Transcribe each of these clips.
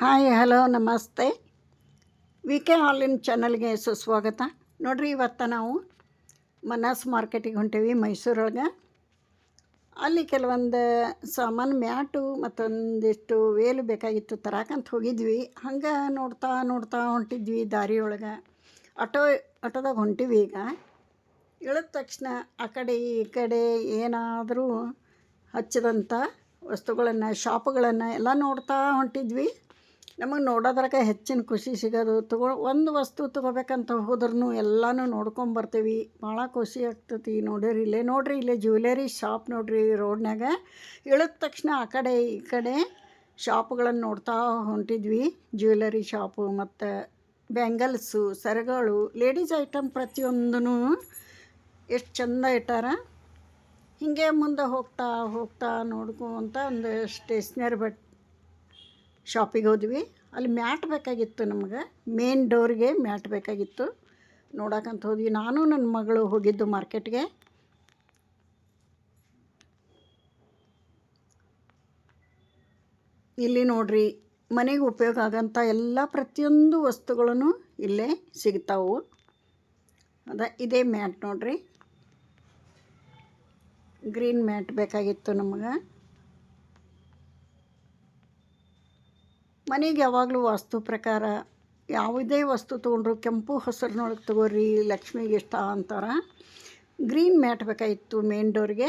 Hi, hello, ನಮಸ್ತೆ. V K ಹಾಲಿನ ಚಾನಲ್ಗೆ ಸುಸ್ವಾಗತ. ನೋಡ್ರಿ, ಇವತ್ತು ನಾವು ಮನಸ್ ಮಾರ್ಕೆಟಿಗೆ ಹೊಂಟೀವಿ ಮೈಸೂರೊಳಗೆ. ಅಲ್ಲಿ ಕೆಲವೊಂದು ಸಾಮಾನು ಮ್ಯಾಟು ಮತ್ತೊಂದಿಷ್ಟು ವೇಲು ಬೇಕಾಗಿತ್ತು ತರಾಕಂತ ಹೋಗಿದ್ವಿ. ಹಂಗೆ ನೋಡ್ತಾ ನೋಡ್ತಾ ಹೊಂಟಿದ್ವಿ ದಾರಿಯೊಳಗೆ. ಆಟೋ, ಆಟೋದಾಗ ಹೊಂಟಿವಿ ಈಗ. ಇಳಿದ ತಕ್ಷಣ ಆ ಕಡೆ, ಈ ಕಡೆ ಏನಾದರೂ ಹಚ್ಚಿದಂಥ ವಸ್ತುಗಳನ್ನು, ಶಾಪ್ಗಳನ್ನು ಎಲ್ಲ ನೋಡ್ತಾ ಹೊಂಟಿದ್ವಿ. ನಮಗೆ ನೋಡೋದ್ರಾಗ ಹೆಚ್ಚಿನ ಖುಷಿ ಸಿಗೋದು. ತಗೋ, ಒಂದು ವಸ್ತು ತೊಗೋಬೇಕಂತ ಹೋದ್ರೂ ಎಲ್ಲನೂ ನೋಡ್ಕೊಂಬರ್ತೀವಿ ಭಾಳ ಖುಷಿ ಆಗ್ತತಿ ನೋಡಿರಿ ಇಲ್ಲೇ. ನೋಡ್ರಿ ಇಲ್ಲೇ ಜ್ಯುವೆಲರಿ ಶಾಪ್ ನೋಡ್ರಿ ರೋಡ್ನಾಗ ಇಳಿದ ತಕ್ಷಣ ಆ ಕಡೆ ಈ ಕಡೆ ಶಾಪ್ಗಳನ್ನು ನೋಡ್ತಾ ಹೊಂಟಿದ್ವಿ. ಜ್ಯುವೆಲರಿ ಶಾಪು ಮತ್ತು ಬ್ಯಾಂಗಲ್ಸು ಸರಗಳು ಲೇಡೀಸ್ ಐಟಮ್ ಪ್ರತಿಯೊಂದೂ ಎಷ್ಟು ಚಂದ ಇಟ್ಟಾರ. ಹೀಗೆ ಮುಂದೆ ಹೋಗ್ತಾ ಹೋಗ್ತಾ ನೋಡ್ಕೊಂತ ಒಂದು ಸ್ಟೇಷ್ನರಿ ಬಟ್ ಶಾಪಿಗೆ ಹೋದ್ವಿ. ಅಲ್ಲಿ ಮ್ಯಾಟ್ ಬೇಕಾಗಿತ್ತು ನಮಗೆ. ಮೇನ್ ಡೋರ್ಗೆ ಮ್ಯಾಟ್ ಬೇಕಾಗಿತ್ತು. ನೋಡಕ್ಕಂತ ಹೋದ್ವಿ. ನಾನು ನನ್ನ ಮಗಳು ಹೋಗಿದ್ದು ಮಾರ್ಕೆಟ್ಗೆ ಇಲ್ಲಿ ನೋಡ್ರಿ, ಮನೆಗೆ ಉಪಯೋಗ ಆಗೋಂಥ ಎಲ್ಲ ಪ್ರತಿಯೊಂದು ವಸ್ತುಗಳನ್ನು ಇಲ್ಲೇ ಸಿಗ್ತಾವು. ಅದ ಇದೇ ಮ್ಯಾಟ್ ನೋಡ್ರಿ. ಗ್ರೀನ್ ಮ್ಯಾಟ್ ಬೇಕಾಗಿತ್ತು ನಮಗೆ. ಮನೆಗೆ ಯಾವಾಗಲೂ ವಾಸ್ತು ಪ್ರಕಾರ ಯಾವುದೇ ವಸ್ತು ತೊಗೊಂಡ್ರು ಕೆಂಪು ಹಸಿರಿನೊಳಗೆ ತಗೋರಿ ಲಕ್ಷ್ಮಿಗೆ ಇಷ್ಟ ಅಂತಾರೆ. ಗ್ರೀನ್ ಮ್ಯಾಟ್ ಬೇಕಾಗಿತ್ತು ಮೇನ್ ಡೋರ್ಗೆ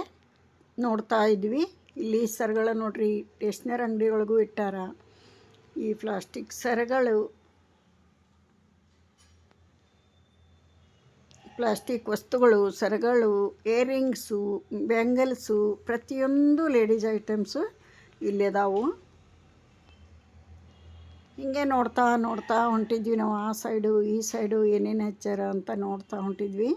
ನೋಡ್ತಾ ಇದ್ವಿ. ಇಲ್ಲಿ ಸರಗಳ ನೋಡ್ರಿ ಟೇಷ್ನರಿ ಅಂಗಡಿಗಳಿಗೂ ಇಟ್ಟಾರ. ಈ ಪ್ಲಾಸ್ಟಿಕ್ ಸರಗಳು ಪ್ಲಾಸ್ಟಿಕ್ ವಸ್ತುಗಳು, ಸರಗಳು ಏರಿಂಗ್ಸು ಬ್ಯಾಂಗಲ್ಸು ಪ್ರತಿಯೊಂದು ಲೇಡೀಸ್ ಐಟಮ್ಸು ಇಲ್ಲಿ ಅದಾವು ಹಿಂಗೆ ನೋಡ್ತಾ ನೋಡ್ತಾ ಹೊಂಟಿದ್ವಿ ನಾವು ಆ ಸೈಡು, ಈ ಸೈಡು ಏನೇನು ಹಚ್ಚಾರ ಅಂತ ನೋಡ್ತಾ ಹೊಂಟಿದ್ವಿ.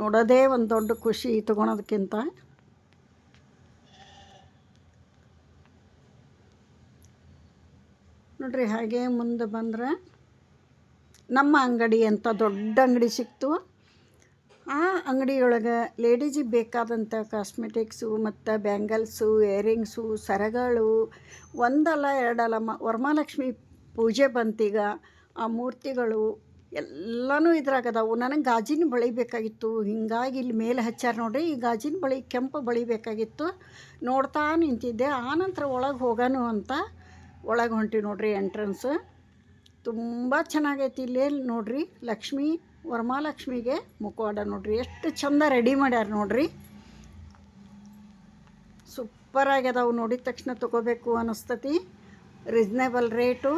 ನೋಡೋದೇ ಒಂದು ದೊಡ್ಡ ಖುಷಿ ತೊಗೊಳೋದಕ್ಕಿಂತ. ನೋಡ್ರಿ ಹಾಗೆ ಮುಂದೆ ಬಂದರೆ ನಮ್ಮ ಅಂಗಡಿ ಅಂತ ದೊಡ್ಡ ಅಂಗಡಿ ಸಿಕ್ತು. ಆ ಅಂಗಡಿಯೊಳಗೆ ಲೇಡೀಸಿಗೆ ಬೇಕಾದಂಥ ಕಾಸ್ಮೆಟಿಕ್ಸು ಮತ್ತು ಬ್ಯಾಂಗಲ್ಸು ಇಯರಿಂಗ್ಸು ಸರಗಳು, ಒಂದಲ್ಲ ಎರಡಲ್ಲ ಮ, ವರಮಹಾಲಕ್ಷ್ಮಿ ಪೂಜೆ ಬಂತೀಗ ಆ ಮೂರ್ತಿಗಳು ಎಲ್ಲನೂ ಇದ್ರಾಗ ಅದಾವು. ನನಗೆ ಗಾಜಿನ ಬಳಿ ಬೇಕಾಗಿತ್ತು. ಹಿಂಗಾಗಿ ಇಲ್ಲಿ ಮೇಲೆ ಹಚ್ಚಾರ ನೋಡ್ರಿ, ಈ ಗಾಜಿನ ಬಳಿ, ಕೆಂಪು ಬಳಿ ಬೇಕಾಗಿತ್ತು. ನೋಡ್ತಾ ನಿಂತಿದ್ದೆ. ಆನಂತರ ಒಳಗೆ ಹೋಗೋನು ಅಂತ ಒಳಗೆ ಹೊಂಟಿ ನೋಡ್ರಿ ಎಂಟ್ರೆನ್ಸ್ ತುಂಬ ಚೆನ್ನಾಗೈತಿ. ಇಲ್ಲೇ ನೋಡ್ರಿ ಲಕ್ಷ್ಮಿ ವರಮಹಾಲಕ್ಷ್ಮಿಗೆ ಮುಖವಾಡ ನೋಡ್ರಿ. ಎಷ್ಟು ಚಂದ ರೆಡಿ ಮಾಡ್ಯಾರ ನೋಡ್ರಿ. ಸೂಪರ್ ಆಗ್ಯದವು ನೋಡಿದ ತಕ್ಷಣ ತಗೋಬೇಕು ಅನ್ನಿಸ್ತತಿ ರೀಸ್ನೇಬಲ್ ರೇಟು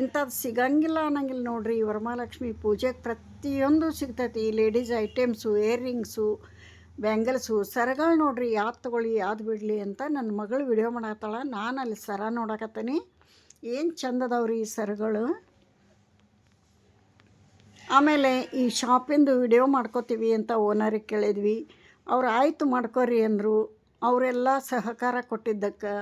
ಇಂಥದ್ದು ಸಿಗಂಗಿಲ್ಲ ಅನ್ನಂಗಿಲ್ಲ ನೋಡ್ರಿ ವರಮಹಾಲಕ್ಷ್ಮಿ ಪೂಜೆಗೆ. ಪ್ರತಿಯೊಂದು ಸಿಗ್ತೈತಿ. ಲೇಡೀಸ್ ಐಟಮ್ಸು ಇಯರಿಂಗ್ಸು ಬ್ಯಾಂಗಲ್ಸು ಸರಗಳು ನೋಡ್ರಿ. ಯಾವ್ದು ತೊಗೊಳ್ಳಿ ಯಾವ್ದು ಬಿಡಲಿ ಅಂತ ನನ್ನ ಮಗಳು ವಿಡಿಯೋ ಮಾಡತ್ತಾಳ ನಾನು ಅಲ್ಲಿ ಸರ ನೋಡಕತ್ತೀನಿ. ಏನು ಚಂದದವ್ರಿ ಈ ಸರಗಳು. ಆಮೇಲೆ ಈ ಶಾಪಿಂದು ವಿಡಿಯೋ ಮಾಡ್ಕೋತೀವಿ ಅಂತ ಓನರಿಗೆ ಕೇಳಿದ್ವಿ. ಅವ್ರು ಆಯಿತು ಮಾಡ್ಕೋರಿ ಅಂದರು. ಅವರೆಲ್ಲ ಸಹಕಾರ ಕೊಟ್ಟಿದ್ದಕ್ಕೆ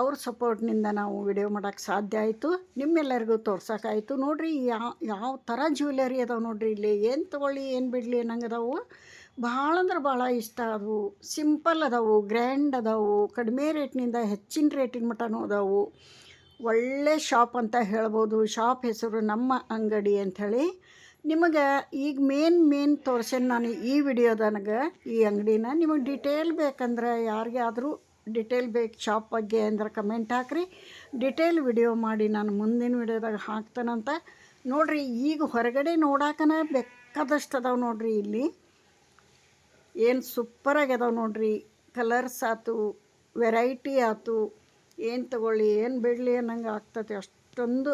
ಅವ್ರ ಸಪೋರ್ಟ್ನಿಂದ ನಾವು ವಿಡಿಯೋ ಮಾಡೋಕ್ಕೆ ಸಾಧ್ಯ ಆಯಿತು. ನಿಮ್ಮೆಲ್ಲರಿಗೂ ತೋರ್ಸೋಕ್ಕಾಯಿತು ನೋಡಿರಿ ಯಾವ ಯಾವ ಥರ ಜ್ಯುವೆಲರಿ ಅದಾವೆ ನೋಡಿರಿ ಇಲ್ಲಿ. ಏನು ತೊಗೊಳ್ಳಿ, ಏನು ಬಿಡಲಿ ಅನ್ನಂಗೆ ಅದಾವು ಭಾಳ ಅಂದ್ರೆ ಭಾಳ ಇಷ್ಟ ಅದವು ಸಿಂಪಲ್ ಅದಾವು ಗ್ರ್ಯಾಂಡ್ ಅದಾವು, ಕಡಿಮೆ ರೇಟ್ನಿಂದ ಹೆಚ್ಚಿನ ರೇಟಿನ ಮಟನೂ ಅದಾವು. ಒಳ್ಳೆ ಶಾಪ್ ಅಂತ ಹೇಳ್ಬೋದು. ಶಾಪ್ ಹೆಸರು ನಮ್ಮ ಅಂಗಡಿ ಅಂಥೇಳಿ. ನಿಮಗೆ ಈಗ ಮೇನ್ ಮೇನ್ ತೋರ್ಸೇನೆ ನಾನು ಈ ವಿಡಿಯೋದನಗೆ, ಈ ಅಂಗಡಿನ. ನಿಮಗೆ ಡಿಟೇಲ್ ಬೇಕಂದ್ರೆ ಯಾರಿಗಾದರೂ ಡಿಟೇಲ್ ಬೇಕು ಶಾಪ್ ಬಗ್ಗೆ ಅಂದ್ರೆ ಕಮೆಂಟ್ ಹಾಕ್ರಿ. ಡಿಟೇಲ್ ವಿಡಿಯೋ ಮಾಡಿ ನಾನು ಮುಂದಿನ ವಿಡಿಯೋದಾಗ ಹಾಕ್ತಾನಂತ ನೋಡಿರಿ, ಈಗ ಹೊರಗಡೆ ನೋಡಾಕನ ಬೇಕಾದಷ್ಟು ಅದಾವೆ ನೋಡಿರಿ ಇಲ್ಲಿ. ಏನು ಸೂಪರಾಗಿ ಅದಾವೆ ನೋಡಿರಿ. ಕಲರ್ಸ್ ಆಯ್ತು ವೆರೈಟಿ ಆಯ್ತು ಏನು ತಗೊಳ್ಳಿ, ಏನು ಬಿಡಲಿ ಅನ್ನಂಗೆ ಆಗ್ತತಿ ಅಷ್ಟೊಂದು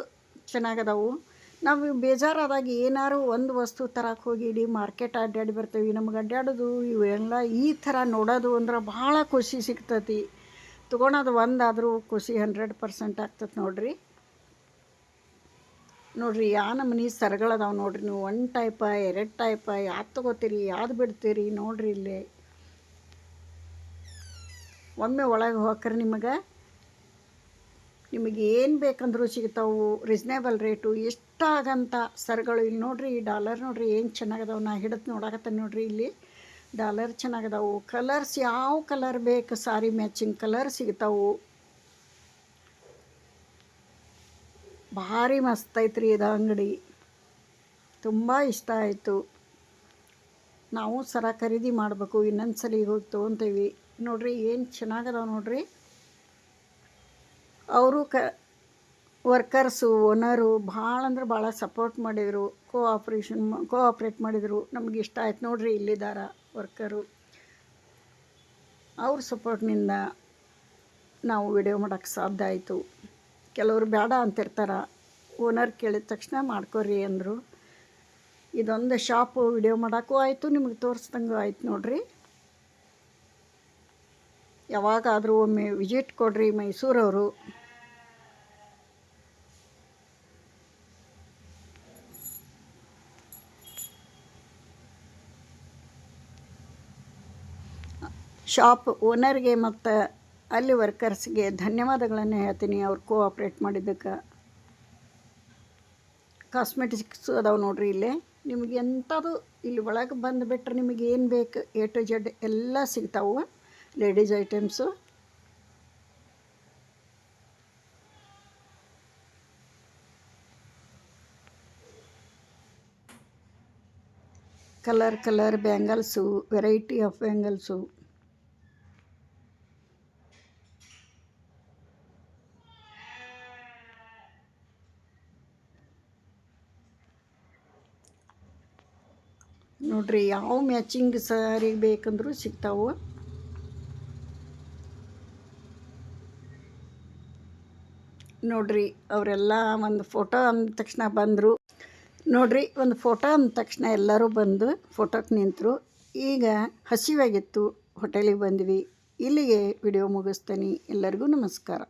ಚೆನ್ನಾಗದವು. ನಾವು ಬೇಜಾರಾದಾಗ ಏನಾದ್ರು ಒಂದು ವಸ್ತು ತರಕ್ಕೆ ಹೋಗಿ ಇಡೀ ಮಾರ್ಕೆಟ್ ಅಡ್ಡಾಡಿ ಬರ್ತೀವಿ. ನಮ್ಗೆ ಅಡ್ಡಾಡೋದು ಇವೆಲ್ಲ ಈ ಥರ ನೋಡೋದು ಅಂದ್ರೆ ಭಾಳ ಖುಷಿ ಸಿಗ್ತತಿ. ತೊಗೊಳೋದು ಒಂದಾದರೂ ಖುಷಿ ಹಂಡ್ರೆಡ್ ಪರ್ಸೆಂಟ್ ಆಗ್ತದೆ ನೋಡ್ರಿ. ನೋಡ್ರಿ, ಯಾ ನಮೂನಿ ಸರಗಳದಾವೆ ನೋಡ್ರಿ. ನೀವು ಒನ್ ಟೈಪ, ಎರಡು ಟೈಪ ಯಾವ್ದು ತೊಗೋತೀರಿ ಯಾವ್ದು ಬಿಡ್ತೀರಿ ನೋಡ್ರಿ ಇಲ್ಲಿ. ಒಮ್ಮೆ ಒಳಗೆ ಹೋಗ್ರಿ ನಿಮಗೆ. ನಿಮಗೆ ಏನು ಬೇಕಂದ್ರೂ ಸಿಗ್ತಾವು ರೀಸ್ನೇಬಲ್ ರೇಟು ಎಷ್ಟಾಗಂಥ ಸರಗಳು. ಇಲ್ಲಿ ನೋಡ್ರಿ, ಈ ಡಾಲರ್ ನೋಡ್ರಿ, ಏನು ಚೆನ್ನಾಗದಾವೆ. ನಾ ಹಿಡಿದು ನೋಡಕತ್ತೇನೆ ನೋಡ್ರಿ ಇಲ್ಲಿ. ಡಾಲರ್ ಚೆನ್ನಾಗದಾವು. ಕಲರ್ಸ್ ಯಾವ ಕಲರ್ ಬೇಕು? ಸಾರಿ ಮ್ಯಾಚಿಂಗ್ ಕಲರ್ ಸಿಗ್ತಾವು. ಭಾರಿ ಮಸ್ತ್ ಐತ್ರಿ ಇದು ಅಂಗಡಿ. ತುಂಬ ಇಷ್ಟ ಆಯಿತು. ನಾವು ಸರ ಖರೀದಿ ಮಾಡಬೇಕು. ಇನ್ನೊಂದು ಸಲ ಹೋಗಿ ತೊಗೊತೀವಿ. ನೋಡ್ರಿ, ಏನು ಚೆನ್ನಾಗಿದಾವೆ ನೋಡ್ರಿ. ಅವರು ಕ, ವರ್ಕರ್ಸು, ಓನರು ಭಾಳ ಅಂದ್ರೆ ಭಾಳ ಸಪೋರ್ಟ್ ಮಾಡಿದರು ಕೋಆಪ್ರೇಷನ್ ಕೋಆಪ್ರೇಟ್ ಮಾಡಿದರು. ನಮ್ಗೆ ಇಷ್ಟ ಆಯ್ತು ನೋಡ್ರಿ ಇಲ್ಲಿದ್ದಾರ ವರ್ಕರು. ಅವ್ರ ಸಪೋರ್ಟ್ನಿಂದ ನಾವು ವಿಡಿಯೋ ಮಾಡೋಕ್ಕೆ ಸಾಧ್ಯ ಆಯಿತು. ಕೆಲವರು ಬೇಡ ಅಂತಿರ್ತಾರೆ. ಓನರ್ ಕೇಳಿದ ತಕ್ಷಣ ಮಾಡ್ಕೊರಿ ಅಂದರು. ಇದೊಂದು ಶಾಪು ವಿಡಿಯೋ ಮಾಡೋಕ್ಕೂ ಆಯಿತು, ನಿಮಗೆ ತೋರಿಸ್ದಂಗೂ ಆಯ್ತು ನೋಡ್ರಿ. ಯಾವಾಗಾದರೂ ಒಮ್ಮೆ ವಿಸಿಟ್ ಕೊಡ್ರಿ ಮೈಸೂರವರು. ಶಾಪ್ ಓನರ್ಗೆ ಮತ್ತು ಅಲ್ಲಿ ವರ್ಕರ್ಸ್ಗೆ ಧನ್ಯವಾದಗಳನ್ನು ಹೇಳ್ತೀನಿ. ಅವ್ರು ಕೋಆಪ್ರೇಟ್ ಮಾಡಿದ್ದಕ್ಕೆ ಕಾಸ್ಮೆಟಿಕ್ಸ್ ಅದಾವೆ ನೋಡ್ರಿ ಇಲ್ಲೇ. ನಿಮಗೆ ಎಂಥದ್ದು ಇಲ್ಲಿ ಒಳಗೆ ಬಂದುಬಿಟ್ರೆ ನಿಮಗೆ ಏನು ಬೇಕು ಎ ಟು ಜೆಡ್ ಎಲ್ಲ ಸಿಗ್ತಾವೆ. Ladies items. Colour colour bangles, variety of bangles. ನೋಡ್ರಿ, ಯಾವ ಮ್ಯಾಚಿಂಗ್ ಸಾರಿ ಬೇಕಂದ್ರೂ ಸಿಗ್ತಾವೆ. ನೋಡ್ರಿ, ಅವರೆಲ್ಲ ಒಂದು ಫೋಟೋ ಅಂದ ತಕ್ಷಣ ಬಂದರು. ನೋಡ್ರಿ, ಒಂದು ಫೋಟೋ ಅಂದ ತಕ್ಷಣ ಎಲ್ಲರೂ ಬಂದು ಫೋಟೋಕ್ಕೆ ನಿಂತರು. ಈಗ ಹಸಿವಾಗಿತ್ತು ಹೋಟೆಲಿಗೆ ಬಂದ್ವಿ. ಇಲ್ಲಿಗೆ ವಿಡಿಯೋ ಮುಗಿಸ್ತೀನಿ. ಎಲ್ಲರಿಗೂ ನಮಸ್ಕಾರ.